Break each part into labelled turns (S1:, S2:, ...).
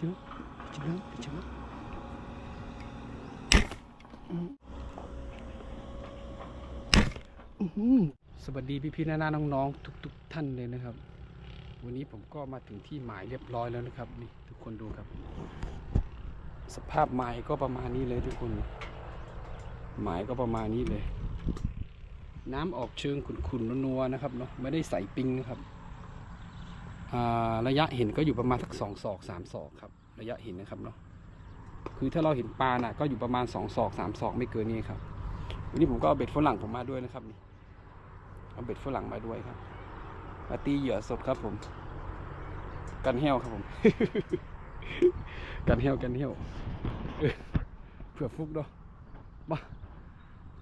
S1: อืมเชื่อเชื่อเชื่ออืมอื้อหือสวัสดีพี่ๆน้าๆน้องๆทุกๆท่านเลยนะครับ วันนี้ผมก็มาถึงที่หมายเรียบร้อยแล้วนะครับนี่ทุกคนดูครับ สภาพหมายก็ประมาณนี้เลยทุกคน หมายก็ประมาณนี้เลย น้ำออกเชิงขุ่นๆนัวๆนะครับเนาะไม่ได้ใส่ปิงนะครับอ่า ระยะเห็นก็อยู่ประมาณสักสองศอกสามศอกครับ ระยะเห็นนะครับเนาะคือถ้าเราเห็นปลาน่ะก็อยู่ประมาณสองศอกสามศอกไม่เกินนี้ครับวันนี้ผมก็เอาเบ็ดฝรั่งผมมาด้วยนะครับนี่เอาเบ็ดฝรั่งมาด้วยครับมาตีเหยื่อสดครับผม กันแห้วครับผม กันแห้วกันแห้วเออเผื่อฟุกเนาะมา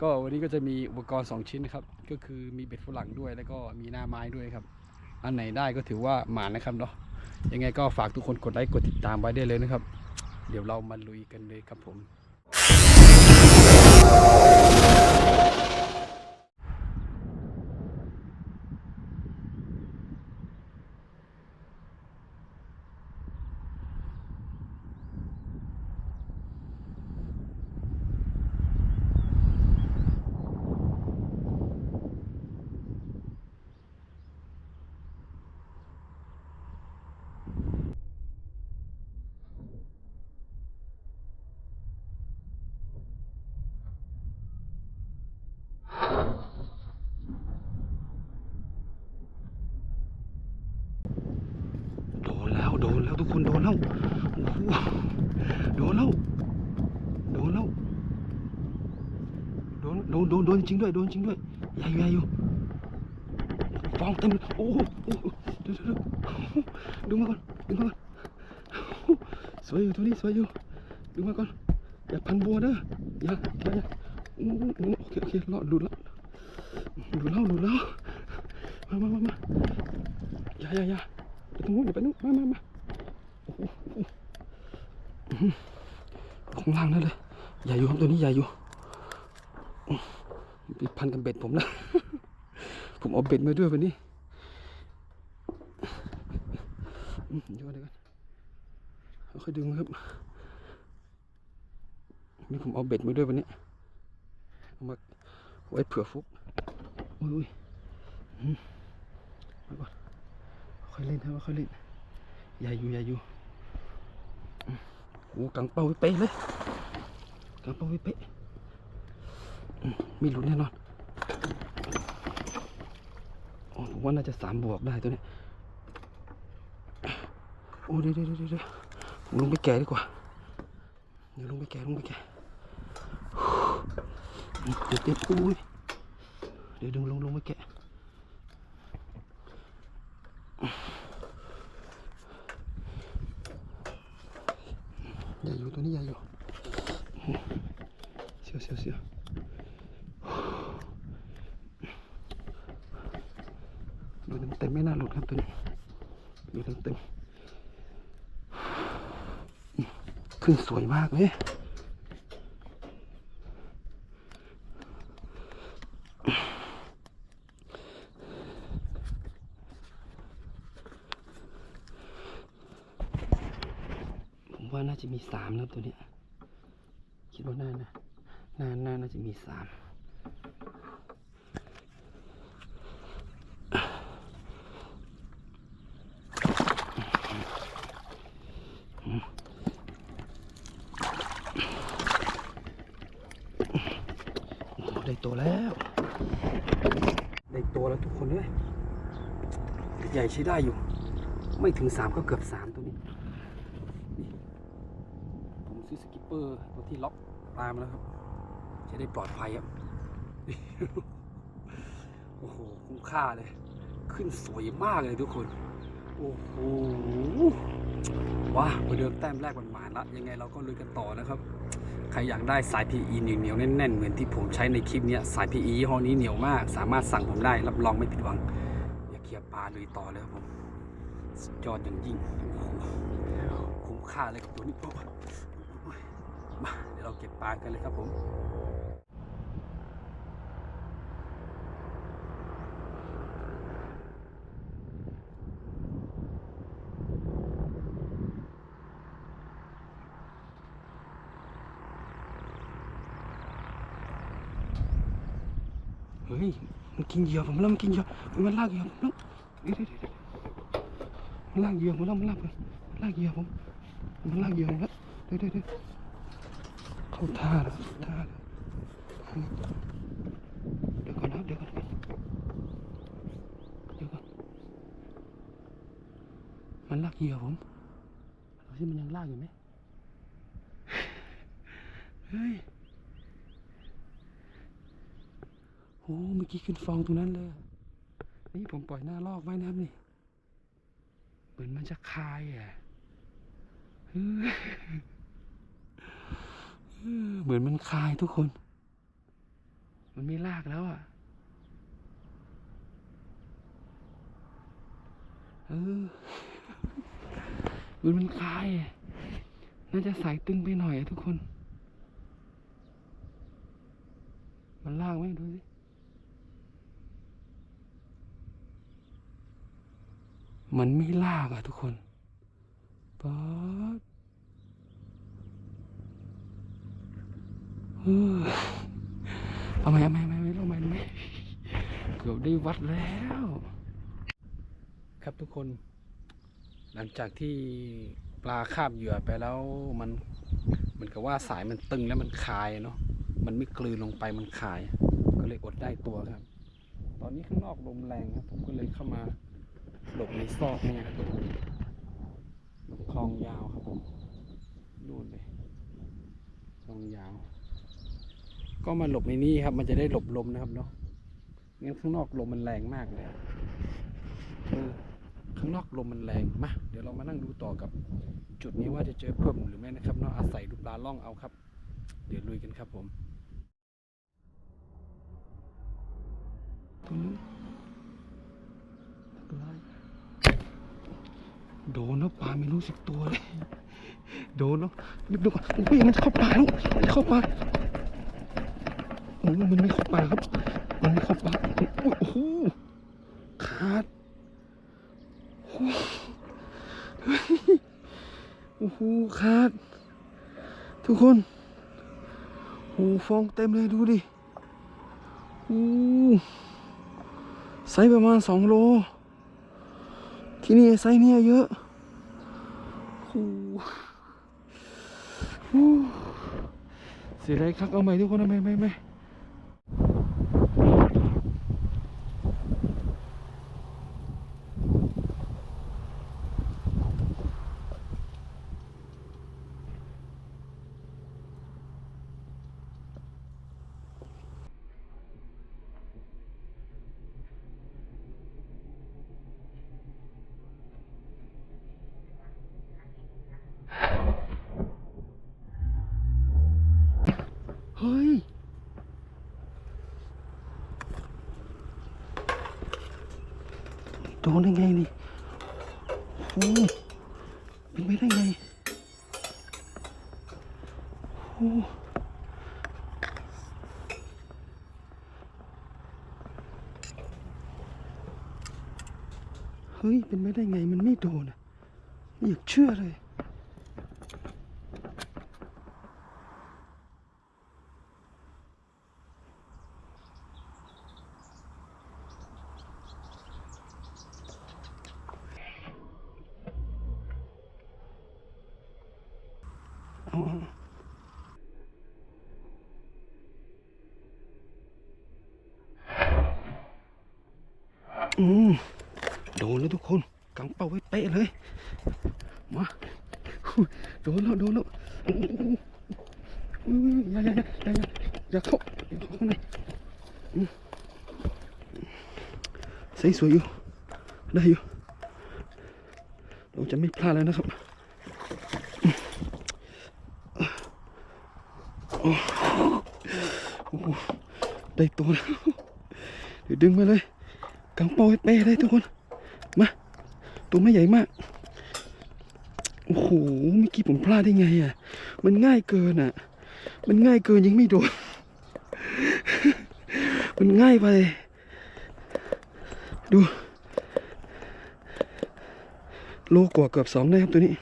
S1: ก็วันนี้ก็จะมีอุปกรณ์2ชิ้นนะครับ ก็คือมีเบ็ดฝรั่งด้วยแล้วก็มีหน้าไม้ด้วยครับ อันไหนได้ก็ถือว่าหมานนะครับเนาะยังไงก็ฝากทุกคนกดไลค์กดติดตามไว้ได้เลยนะครับ เดี๋ยวเรามาลุยกันเลยครับผม โดนแล้วโดนแล้วทุกคนโดนแล้วโอ้โหโดนแล้วโดนแล้ว โดนโดนโดนจริงด้วยโดนจริงด้วยใหญ่ใหญ่อยู่ฟองเต็มโอ้โหดี๋ยวเดี๋ยวเดี๋ยวดึงมาก่อนดึงมาก่อนสวยอยู่ตัวนี้สวยอยู่ดึงมาก่อนอย่าพันบัวเด้ออย่าอย่าอย่าโอ้โหโอเคโอเครอดหลุดแล้วหลุดแล้วหลุดแล้วมามามามาอย่าอย่าอย่าไปตรงนู้นเดี๋ยวไปนู้นมามามาโอ้โหโอ้โหอื้อหือของล่างนั่นเลยใหญ่อยู่ครับตัวนี้ใหญ่อยู่ ปพันกับเบ็ดผมนะผมเอาเบ็ดมาด้วยวันนี้เดี๋ยวก่อนเดี๋ยวก่อนค่อยดึงครับนี่ผมเอาเบ็ดมาด้วยวันนี้เอามาไว้เผื่อฟุกอ้ยโอ้ยอื้อมาก่อนค่อยเล่นครับค่อยเล่นใหญ่อยู่ใหญ่อยู่โอ้กังเป้าไว้เป๊ะเลยกังเป้าไว้เป๊ะ มไม่หลุดแน่นอนโอ้ผมว่าน่าจะสามบวกได้ตัวเนี้ยโอ้เดี๋ยวเดี๋ยวเดี๋ยวเดี๋ยวผมลงไปแก่ดีกว่า เดี๋ยวลงไปแก่ลงไปแก่เดี๋ยวเดี๋ยวอุ้ยเดี๋ยวดึงลงลงไปแกะ ใหญ่อยู่ตัวนี้ใหญ่อยู่เสียวเสียวเสียวดูเต็มเต็มๆไม่น่าหลุดครับตัวนี้ดูเต็มเต็มๆ ขึ้นสวยมากเลยผมว่าน่าจะมีสามนะตัวเนี้ยคิดว่าน่านะน่าน่าน่าจะมีสามโอ้โหได้ตัวแล้ว ได้ตัวแล้วทุกคนเลยใหญ่ใช้ได้อยู่ ไม่ถึงสามก็เกือบสามตัวนี้ผมซื้อสกิปเปอร์ตัวที่ล็อกปลามาแล้วครับ จะได้ปลอดภัยครับ โอ้โห คุ้มค่าเลย ขึ้นสวยมากเลยทุกคน โอ้โหว้าประเดิมแต้มแรกมันหมานละยังไงเราก็ลุยกันต่อนะครับ ใครอยากได้สาย PE เหนียวๆแน่นๆ เหมือนที่ผมใช้ในคลิปเนี้ยสาย PE ยี่ห้อนี้เหนียวมาก สามารถสั่งผมได้รับรองไม่ผิดหวัง ย่าเลียปลาลุยต่อเลยครับผมสุดยอดอย่างยิ่งโอ้โหคุ้มค่าเลยกับตัวนี้มาเดี๋ยวเราเก็บปลากันเลยครับผม โมัน กินเหยื่อผมแล้วมันกินเหยื่อมันลากเหยื่อผมแล้วเดี๋ยวเดี๋ยวเดี๋ยวมันลากเหยื่อผมแล้วมันลากผมมันลากเหยื่อผมมันลากเหยื่อผมแล้วเดี๋ยวเดี๋ยวเข้าท่าแล้วท่าแล้วเดี๋ยวก่อนนะเดี๋ยวก่อนเดี๋ยวก่อนมันลากเหยื่อผมดูสิมันยังลากอยู่ไหมเฮ้ย โอ้เมื่อกี้ขึ้นฟองตรงนั้นเลย นี่ผมปล่อยหน้าลอกไว้นะครับนี่ เหมือนมันจะคายอะเหมือนมันคายทุกคน มันไม่ลากแล้วอะ เออเหมือนมันคายอะน่าจะสายตึงไปหน่อยอะทุกคน มันลากไหมดูสิ มันไม่ลากอะทุกคนป๊าดเออเอาไหมเอาไหมเอาไหมเอาไหมเอาไหมเอาไหมเกือบได้วัดแล้ว ครับทุกคน หลังจากที่ปลาคาบเหยื่อไปแล้วมันมือนกับว่าสายมันตึงแล้วมันคายเนาะมันไม่กลืนลงไปมันคาย ก็เลยอดได้ตัวครับ ตอนนี้ข้างนอกลมแรงครับ ผมก็เลยเข้ามา หลบในซอกเนี่ยคลองยาวครับผมนู่นเลยคลองยาว ก็มาหลบในนี้ครับ มันจะได้หลบลมนะครับเนาะงั้นข้างนอกลมมันแรงมากเลยเออข้างนอกลมมันแรงมาเดี๋ยวเรามานั่งดูต่อกับ จุดนี้ว่าจะเจอเพิ่มหรือไม่นะครับเนาะอาศัยดูปลาล่องเอาครับ เดี๋ยวลุยกันครับผมตรงนู้นอะไร โดนแล้วปลาไม่รู้สึกตัวเลย โดนแล้วรีบดูก่อนโอ้ยมันเข้าปลาแล้วมันเข้าปลาโอ้ยมันไม่เข้าปลาครับ มันไม่เข้าปลาโอ้ยโอ้โหขาดโอ้โหขาด ทุกคนโอ้ฟองเต็มเลยดูดิโอ้ไซส์ประมาณสองโล ที่นี่ไซเนี่ยเยอะโอ้โหเสียดายครับเอาใหม่ทุกคนเอาใหม่ใหม่ โดนได้ไงนี่โอ้เป็นไปได้ไงโอ้เฮ้ย เป็นไปได้ไงมันไม่โดนอะไม่อยากเชื่อเลย เอาเอาอืมโดนแล้วทุกคนกังเป้าไว้เป๊ะเลย มาอุ๊ย โดนแล้วโดนแล้วอย่าอย่าอย่าอย่าอย่าอย่าเข้าอย่าเข้าข้างในใส่สวยอยู่ได้อยู่เราจะไม่พลาดแล้วนะครับได้ตัวแล้วเดี๋ยวดึงมาเลยกังเป้าให้เป๊ะเลยทุกคน มา ตัวไม่ใหญ่มาก โอ้โหเมื่อกี้ผมพลาดได้ไงอะ มันง่ายเกินอะ มันง่ายเกินยังไม่โดน มันง่ายไป ดู โลกว่าเกือบสองได้ครับตัวนี้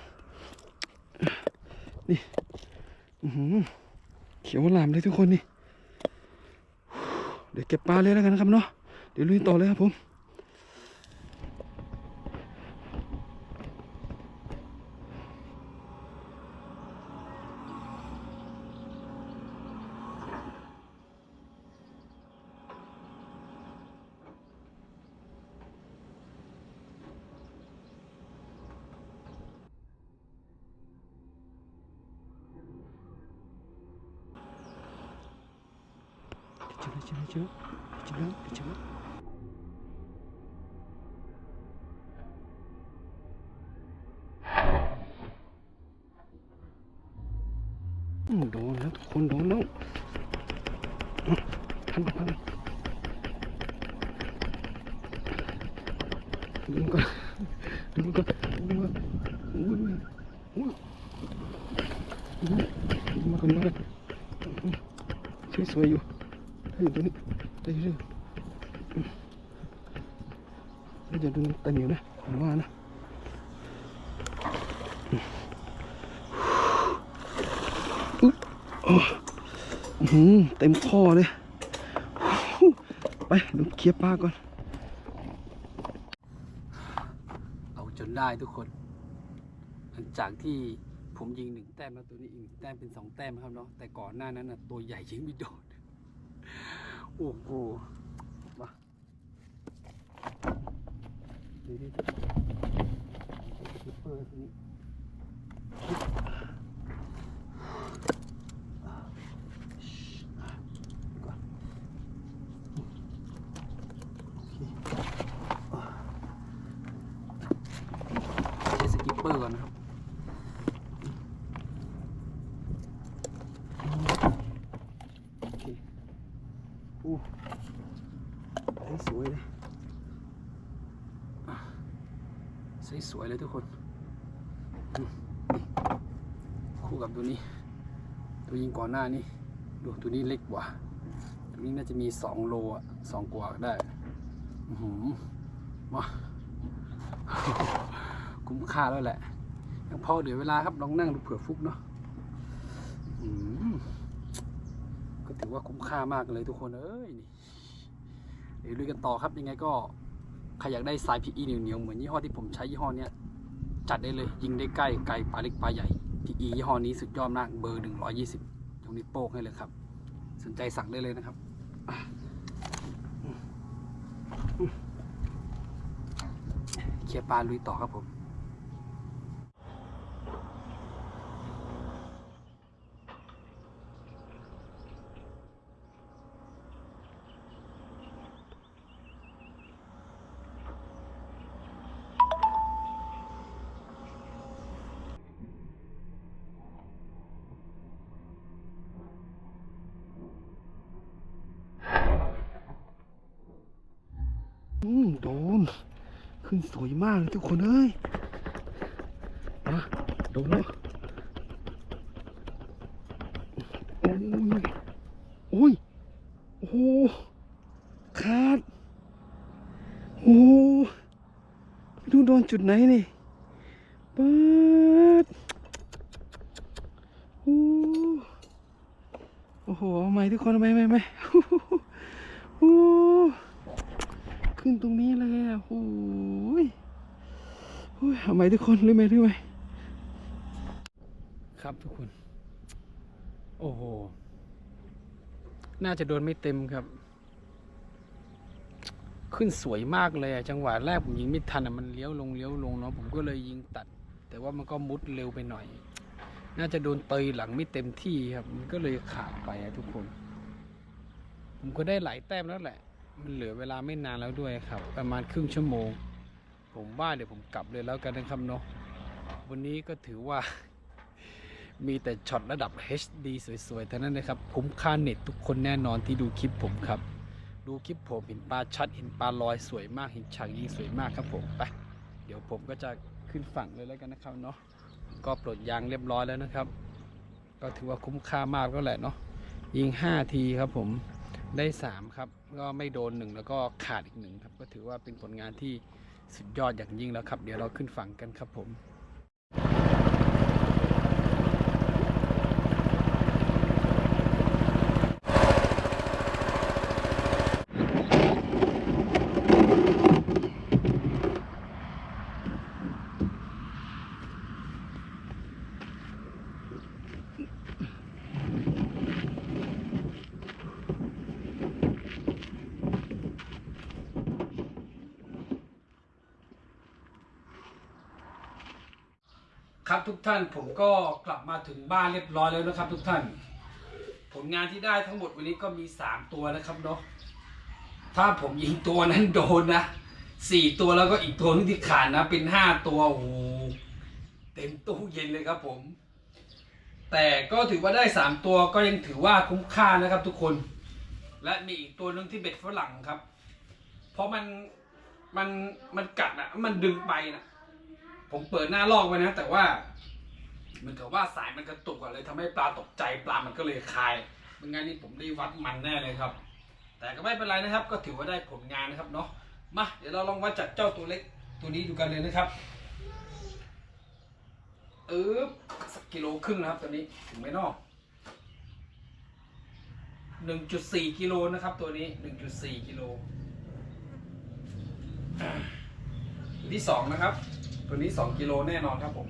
S1: นี่เขียวหลามเลยทุกคนนี่ เดี๋ยวเก็บปลาเลยแล้วกันนะครับเนาะ เดี๋ยวลุยต่อเลยครับผม เจอแล้วเจอแล้วเจอแล้วเจอแล้วอืมโดนแอืมทันทันดูก่อนดูก่อนดูก่อนอุ้ยอุ้ยอุ้ยมาก่อนมาก่อนสวยสวยๆอยู่ได้อยู่ตัวนี้ได้อยู่ด้วดูมันเต็มอยู่นะผมว่านะอือืเต็มท่อเลย ไปดูเคลียร์ปลาก่อน เอาจนได้ทุกคน หลังจากที่ผมยิงหนึ่งแต้มแล้วตัวนี้อีกแต้มเป็นสองแต้มครับเนาะแต่ก่อนหน้านั้นน่ะตัวใหญ่ยิงไม่โดน โอ้โหมาดีดิคิปเปอร์ตัวนี้ก่อนโอเคใช้สกิปเปอร์ก่อนนะครับ โอเค อู้ใสสวยเลยใสสวยเลยทุกคน คู่กับตัวนี้ ตัวยิงก่อนหน้านี้ ดูตัวนี้เล็กกว่า ตัวนี้น่าจะมีสองโลอะสองกว่าได้หือมาคุ้มค่าแล้วแหละ ยังพอเหลือเวลาครับลองนั่งดูเผื่อฟุกเนาะอืม ก็ ถือว่าคุ้มค่ามากเลยทุกคนเอ้ยนี่เดี๋ยวลุยกันต่อครับยังไงก็ใครอยากได้สาย PE เหนียวๆเหมือนยี่ห้อที่ผมใช้ยี่ห้อเนี้ยจัดได้เลยยิงได้ใกล้ไกลปลาเล็กปลาใหญ่ PE ยี่ห้อนี้สุดยอดมากเบอร์ 120 ตรงนี้โป้งให้เลยครับ สนใจสั่งได้เลยนะครับเคลียร์ปลาลุยต่อครับผม อืมโดน ขึ้นสวยมากเลยทุกคนเอ้ยมาโดนแล้วโอ้ยโอ้ยโอ้ขาดโอ้โหไม่รู้โดนจุดไหนนี่ปิดโอ้โอ้โหเอาใหม่ทุกคนเอาใหม่ใหม่ใหม่โอ้ ขึ้นตรงนี้เลยอะโอ้ยโอ้ยเอาใหม่ทุกคนรู้ไหมรู้ไหมครับทุกคน โอ้โห น่าจะโดนไม่เต็มครับ ขึ้นสวยมากเลยอะจังหวะแรกผมยิงไม่ทันอะมันเลี้ยวลงเลี้ยวลงเนาะผมก็เลยยิงตัด แต่ว่ามันก็มุดเร็วไปหน่อย น่าจะโดนเตยหลังไม่เต็มที่ครับ มันก็เลยขาดไปอะทุกคน ผมก็ได้หลายแต้มแล้วแหละ มันเหลือเวลาไม่นานแล้วด้วยครับ ประมาณครึ่งชั่วโมง ผมว่าเดี๋ยวผมกลับเลยแล้วกันนะครับเนาะวันนี้ก็ถือว่า มีแต่ช็อตระดับ HD สวยๆเท่านั้นนะครับ คุ้มค่าเน็ตทุกคนแน่นอนที่ดูคลิปผมครับ ดูคลิปผมเห็นปลาชัดเห็นปลาลอยสวยมากเห็นฉากยิงสวยมากครับผมไปเดี๋ยวผมก็จะขึ้นฝั่งเลยแล้วกันนะครับเนาะก็ปลดยางเรียบร้อยแล้วนะครับ ก็ถือว่าคุ้มค่ามากแล้วแหละเนาะยิง 5 ทีครับผม ได้3ครับ ก็ไม่โดน1แล้วก็ขาดอีกหนึ่งครับ ก็ถือว่าเป็นผลงานที่สุดยอดอย่างยิ่งแล้วครับ เดี๋ยวเราขึ้นฝั่งกันครับผม
S2: ครับทุกท่านผมก็กลับมาถึงบ้านเรียบร้อยแล้วนะครับ ทุกท่าน ผลงานที่ได้ทั้งหมดวันนี้ก็มีสามตัวนะครับเนาะถ้าผมยิงตัวนั้นโดนนะสี่ตัวแล้วก็อีกตัวนึงที่ขาดนะ เป็นห้าตัวโอ้โหเต็มตู้เย็นเลยครับผม แต่ก็ถือว่าได้สามตัวก็ยังถือว่าคุ้มค่านะครับ ทุกคน และมีอีกตัวนึงที่เบ็ดฝรั่งครับ เพราะมันมันมันกัดอะมันดึงไปนะ ผมเปิดหน้าลอกไว้นะ แต่ว่าเหมือนกับว่าสายมันกระตุกอะเลยทำให้ปลาตกใจปลามันก็เลยคายไม่งั้นนี่ผมได้วัดมันแน่เลยครับ แต่ก็ไม่เป็นไรนะครับ ก็ถือว่าได้ผลงานนะครับเนาะมาเดี๋ยวเราลองวัดจากเจ้าตัวเล็กตัวนี้ดูกันเลยนะครับเออสักกิโลครึ่งนะครับตัวนี้ถึงไมเนอกหนึ่งจุดสี่กิโลนะครับ ตัวนี้หนึ่งจุดสี่กิโลที่สองนะครับ ตัวนี้สองกิโลแน่นอนครับผม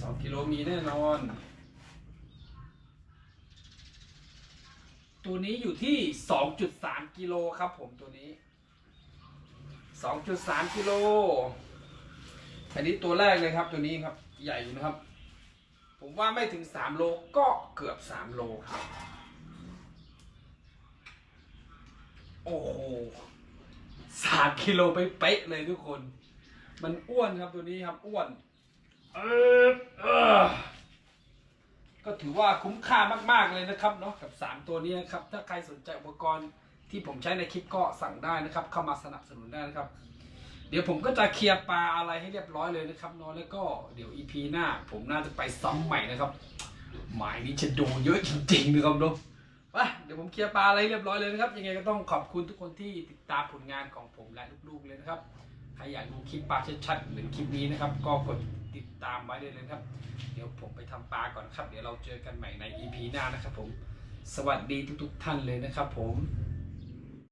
S2: สองกิโลมีแน่นอน ตัวนี้อยู่ที่สองจุดสามกิโลครับผมตัวนี้สองจุดสามกิโล อันนี้ตัวแรกเลยครับตัวนี้ครับใหญ่อยู่นะครับ ผมว่าไม่ถึงสามโลก็เกือบสามโลครับ โอ้โห สามกิโลไปเป๊ะเลยทุกคน มันอ้วนครับตัวนี้ครับอ้วนเออเออก็ถือว่าคุ้มค่ามาก ๆ เลยนะครับเนาะกับ 3 ตัวนี้นะครับ ถ้าใครสนใจอุปกรณ์ที่ผมใช้ในคลิปก็สั่งได้นะครับ เข้ามาสนับสนุนได้นะครับ เดี๋ยวผมก็จะเคลียร์ปลาอะไรให้เรียบร้อยเลยนะครับเนาะแล้วก็เดี๋ยว EP หน้า ผมน่าจะไปซ้ำใหม่นะครับ หมายนี้จะดูเยอะจริงๆนะครับเนาะ ไปเดี๋ยวผมเคลียร์ปลาอะไรเรียบร้อยเลยนะครับ ยังไงก็ต้องขอบคุณทุกคนที่ติดตามผลงานของผมและลูกๆเลยนะครับ ใครอยากดูคลิปปลาชัดๆเหมือนคลิปนี้นะครับ ก็กดติดตามไว้เลยนะครับ เดี๋ยวผมไปทำปลาก่อนครับ เดี๋ยวเราเจอกันใหม่ใน EP หน้านะครับผม สวัสดีทุกๆท่านเลยนะครับผม